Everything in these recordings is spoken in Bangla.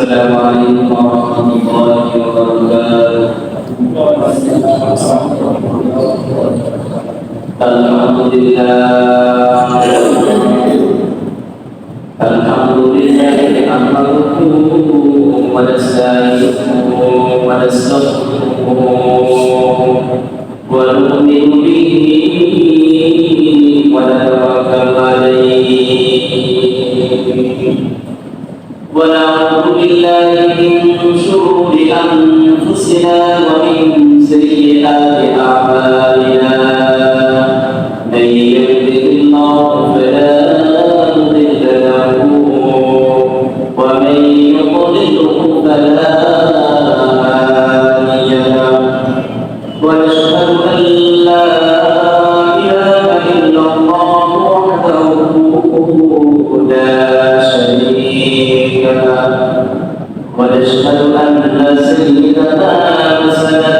السلام عليكم ورحمة الله وبركاته الحمد لله الحمد لله أمرته ونستعينه ونستغفره Yeah. ونشهد أن سيدنا وسندنا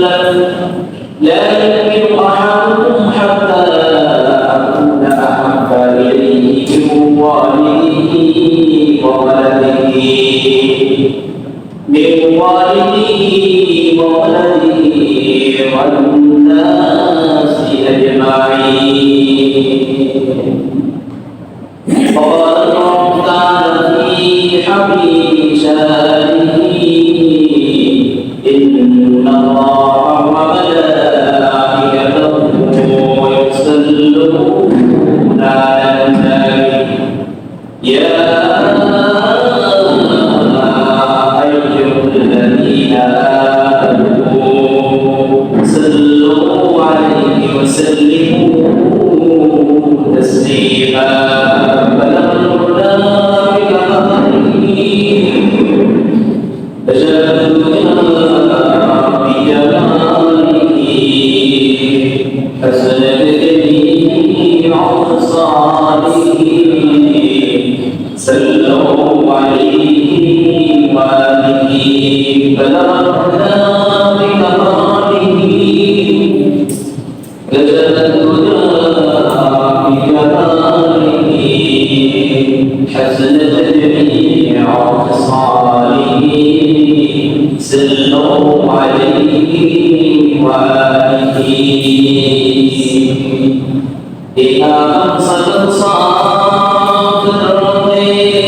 لا يؤمن أحدكم حتى أكون أحب إليه من والده وولده من والده وولده والناس أجمعين. فسجدني وأنصاره صلوا عليه وآله بلغ الهدى بلغ حسنت جميع خصاله سلوا عليه وآله. إلى صدق صادق الرضي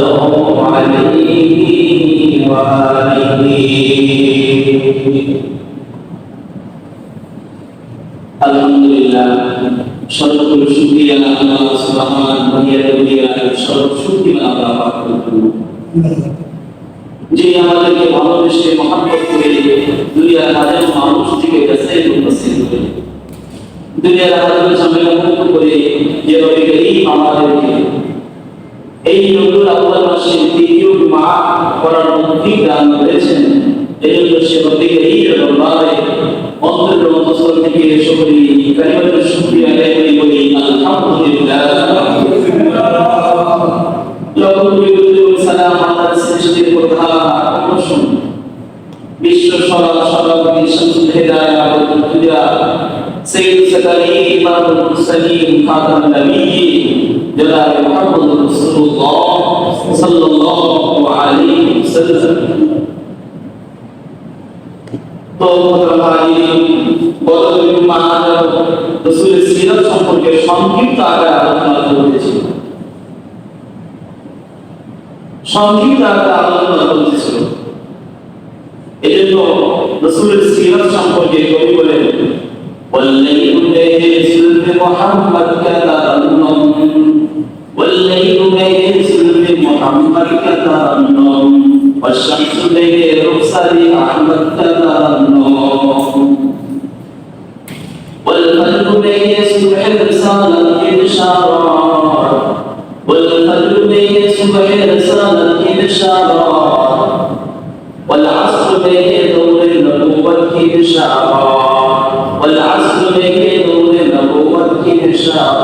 صلوا عليه وآله আলহামদুলিল্লাহ সর্বত্র শুকরিয়া আল্লাহ সুবহান সর্ব শুকরিয়া আল্লাহ পাক যে আমাদেরকে ভালোবেসে মহাব্বত করে দুনিয়ার হাজার মানুষ থেকে কাছে উপস্থিত করে দুনিয়ার হাজার ঝামেলা মুক্ত করে যে রবি করিম আমাদেরকে এই নতুন আল্লাহ মাসে দ্বিতীয় মা করার মুক্তি দান করেছেন। এই জন্য সে রবি করিম দরবারে অন্তরের অন্তঃস্থল থেকে সকলে কালিমাতুর শুকরিয়া আদায় করি বলি আলহামদুলিল্লাহ। সালাম সৃষ্টির কথা বিশ্ব সরল তুজা সৈয়দ সকালি ইমামুল মুরসালিন খাতামুন নবিয়্যিন জনাব মুহাম্মদ রাসূলুল্লাহ সাল্লাল্লাহু আলাইহি ওয়াসাল্লাম তো মোহতরমানি গত দুই মাস রাসূলের সিরাত সম্পর্কে সংক্ষিপ্ত আকারে আলোচনা করেছি সংক্ষিপ্ত আকারে আলোচনা করেছিল এই জন্য রসুলের সিরাত সম্পর্কে কবি বলেন والليل يسر بمحمد كترنم والليل يسر بمحمد كترنم والشمس ليل رخصة أحمد كترنم shout out.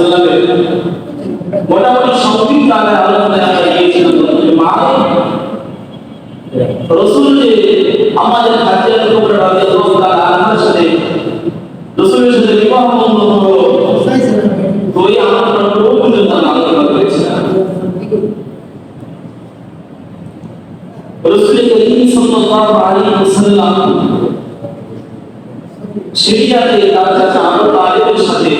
ওয়াসাল্লামের মোটামুটি সংক্ষিপ্ত আকারে আলোচনায় আমরা গিয়েছিলাম। রসুল যে আমাদের হাজিয়ার কুবরা রাদিয়াল্লাহু তার আনহার সাথে রসুলের সাথে বিবাহ বন্ধ হলো। তো এই আলোচনা বহু পর্যন্ত আমরা আলোচনা করেছিলাম রসুল করিম সাল্লাল্লাহু আলাইহি ওয়াসাল্লাম সিরিয়াতে তার চাচা আবু তালেবের সাথে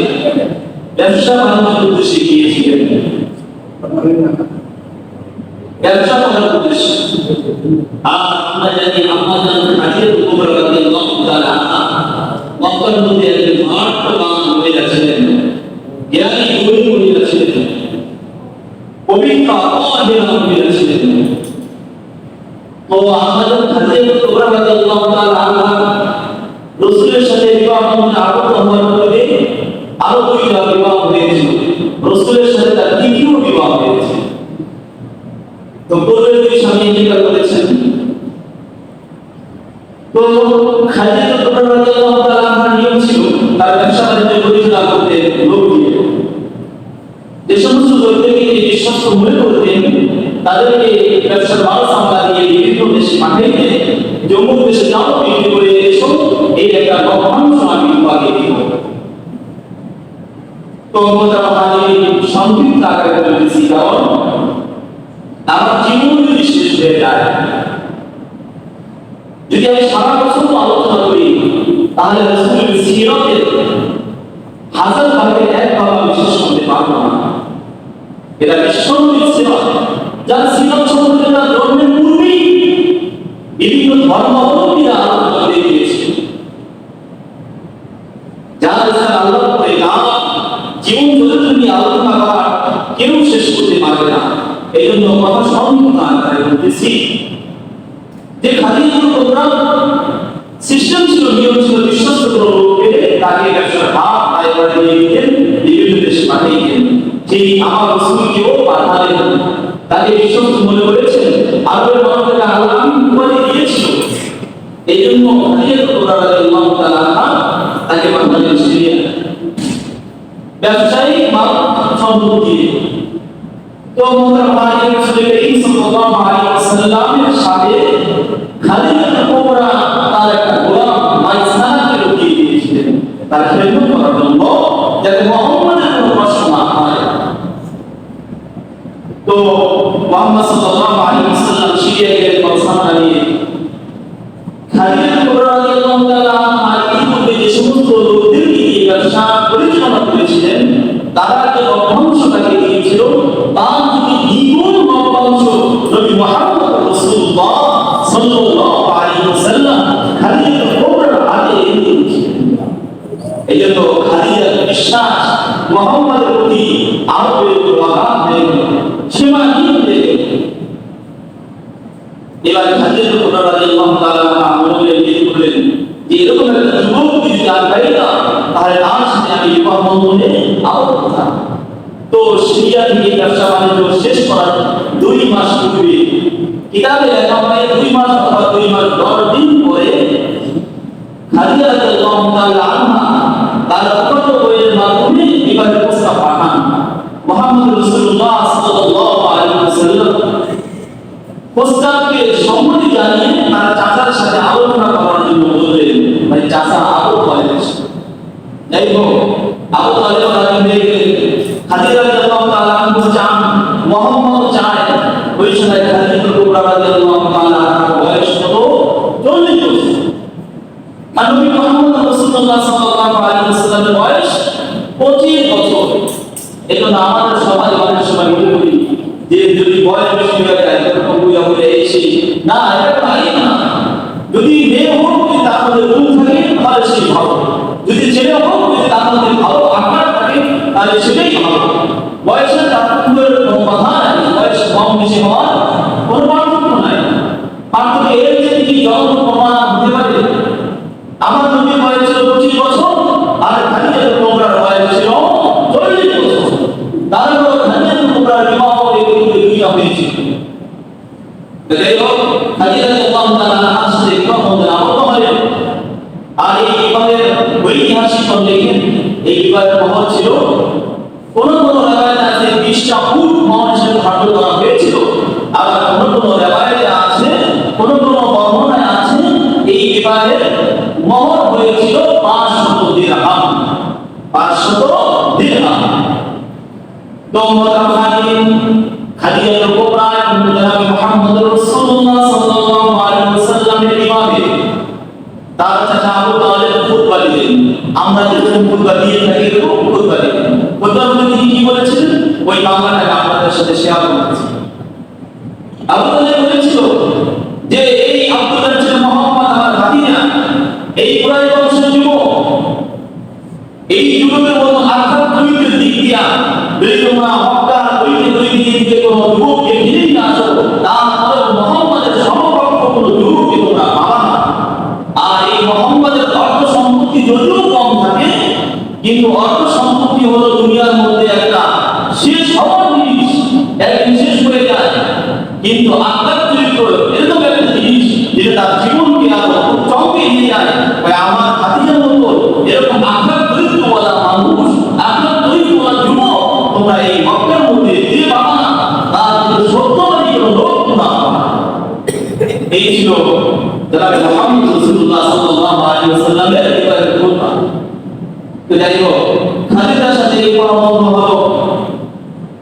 ব্যবসা বাণিজ্যের করতে শিখিয়েছিলেন। ব্যবসা করার উদ্দেশ্যে আর আমরা জানি আমাদের একজন মাঠবান মহিলা ছিলেন জ্ঞানী গুণী মহিলা ছিলেন পবিত্র অহিলা মহিলা ছিলেন তো আমাদের হাজির কুবরা রাদিয়াল্লাহু তাআলা রসুলের সাথে বিবাহ বন্ধনে আবদ্ধ হওয়ার পরে আরও দুইটা বিবাহ হয়েছিল রসুলের সাথে তার তৃতীয় বিবাহ হয়েছে তো পূর্বের দুই স্বামী ইন্তেকাল করেছেন তো খাদিজা রাদিয়াল্লাহু সংক্ষিপ্ত আকারে বলেছি কারণ আমার জীবন যদি শেষ হয়ে যায় যদি আমি সারা বছর আলোচনা করি, তাহলে রসুলের সিরতের হাজার ভাগে এক ভাগ আমি করতে পারব না। এটা বিশ্বনবীর সিরত। যার সিরত সম্পর্কে তার জন্মের পূর্বেই বিভিন্ন ধর্মাবলম্বীরা করে তুমি আলোচনা করা কেউ শেষ করতে পারবে না। এই জন্য কথা সংক্ষিপ্ত আকারে বলতেছি যে সিস্টেম ছিল, নিয়ম ছিল, বিশ্বস্ত লোককে তাকে ব্যবসার ভাব আয় করে দিতেন, বিভিন্ন দেশে পাঠিয়ে দিতেন। সেই আমার রসুলকেও পাঠালেন তাকে বিশ্বস্ত মনে করেছেন, আরবের মানুষকে আল্লাহ উপাধি দিয়েছিল। এই জন্য রাদিয়াল্লাহু তাআলা তাকে পাঠালেন সিরিয়া ব্যবসায়ী বা সম্পত্তি তো রাসূল করিম সাল্লাল্লাহু আলাইহি ওয়াসাল্লামের সাথে খাদিজা কুবরা তো সিরিয়া থেকে ব্যবসা বাণিজ্য শেষ করার দুই মাস পূর্বে কিতাবে লেখা হয়, দুই মাস অথবা দুই মাস দশ দিন পরে খাদিজা রাদিয়াল্লাহু অপর বইয়ের মাধ্যমে বিবাহের প্রস্তাব পাঠান মুহাম্মদ রাসূলুল্লাহ সাল্লাল্লাহু মুহাম্মদ চায়। ওই সময় খাদিজা কুবরা রাদিয়াল্লাহু তাআলা আনহার বয়স কত 40 বছর আর নবী মুহাম্মদ রাসূলুল্লাহ সাল্লাল্লাহু আলাইহি ওয়াসাল্লামের বয়স 25 বছর এজন্য আমাদের সমাজে অনেক সময় মনে করি যে যদি বয়স বেশি হয়ে যায় তখন বুঝা বলে এসে না এটা তাই না যদি মেয়ে হোক যদি তার মধ্যে গুণ থাকে তাহলে সেই ভালো যদি ছেলে হোক যদি তার মধ্যে ভালো আকার থাকে তাহলে সেটাই ভালো বয়সের তাৎপর্যের কোনো কথা নাই বয়স কম হওয়ার কোনো পার্থক্য নাই পার্থক্য এর যে কি যত প্রমাণ হতে পারে আমার নবীর বয়স ছিল পঁচিশ বছর আর খাদিজা কোবরার বয়স ছিল চল্লিশ বছর তারপর খাদিজা কোবরার বিবাহ এগুলো দুইটা হয়েছিল তো যাই হোক খাদিজা রাদিয়াল্লাহু তাআলা আনহার সাথে বিবাহ হতে আবদ্ধ হলেন আর এই বিবাহের ঐতিহাসিক দেখেন এই বিবাহের মহল ছিল কোন কোন রেবায়ত আছে বিশটা ফুট মহল হিসেবে ধার্য করা হয়েছিল আবার কোন কোন রেবায়তে আছে কোন কোন বর্ণনায় আছে এই বিবাহের মহর হয়েছিল পাঁচশত দিরহাম। পাঁচশত দিরহাম। তো দিলেন। আমরা যেরকম খুতবা যে, এই আব্দুল্লাহ ছিল মোহাম্মদ আমার ভাতিজা এই কুরাই বংশের যুবক এই যুবকের মতো আঘাত দুইটির দিক দিয়া যদি তোমরা মক্কার দুইটি দুই দিকে দিকে কোনো যুবককে ঘিরে নিয়ে আসো তারপরে মোহাম্মদের সমকক্ষ কোনো যুবককে তোমরা পাবা না। আর এই মোহাম্মদের অর্থ সম্পত্তি যদিও কম থাকে, কিন্তু অর্থ সম্পত্তি হলো দুনিয়ার মধ্যে একটা শেষ হওয়ার জিনিস একদিন শেষ হয়ে যায়। কিন্তু আত্মার চরিত্র এরকম একটা জিনিস, যেটা তার জীবনকে এই ছিল জনাবে যাই হোক, খাদিজার সাথে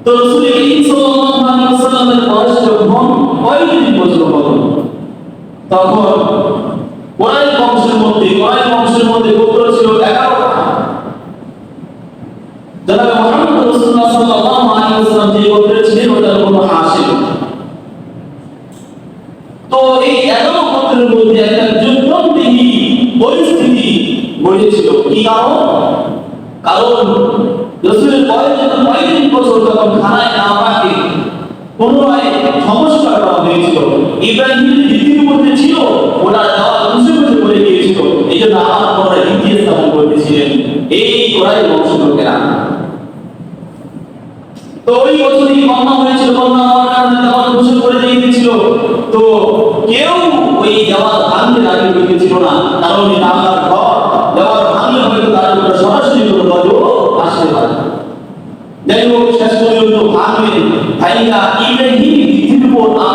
তো রাসূল করিম সাল্লাল্লাহু আলাইহি ওয়াসাল্লামের বয়স যখন 35 বছর হলো, তখন কোরআন বংশের মধ্যে কোরআন বংশের মধ্যে গোত্র ছিল 11টা জনাবে মুহাম্মদ রাসূলুল্লাহ সাল্লাল্লাহু আলাইহি ওয়াসাল্লাম যে গোত্রে ছিলেন ওটা হলো হাশিম তো গড়েছিল কি কারণ? কারণ রসুলের বয়স যখন পঁয়ত্রিশ বছর তখন খানায় না পাকে।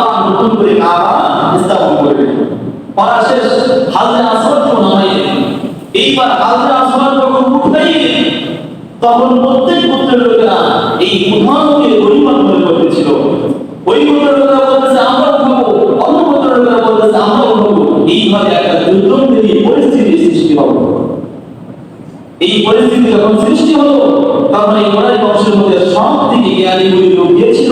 আবার নতুন করে কাবা স্থাপন করবে। পড়া শেষ, হালদা আসর হয়, এইবার যখন উঠাইবে তখন প্রত্যেক গোত্রের লোকেরা এই পরিমাণ মনে করতেছিল ওই গোত্রের লোকেরা বলতেছে, আমরা অন্য গোত্রের লোকেরা বলতেছে, আমরা এইভাবে একটা দুর্দ্বন্দ্বের পরিস্থিতি সৃষ্টি হবে এই পরিস্থিতি যখন সৃষ্টি হলো, তখন এই গোড়াই বংশের মধ্যে সব থেকে জ্ঞানী লোক গিয়েছিল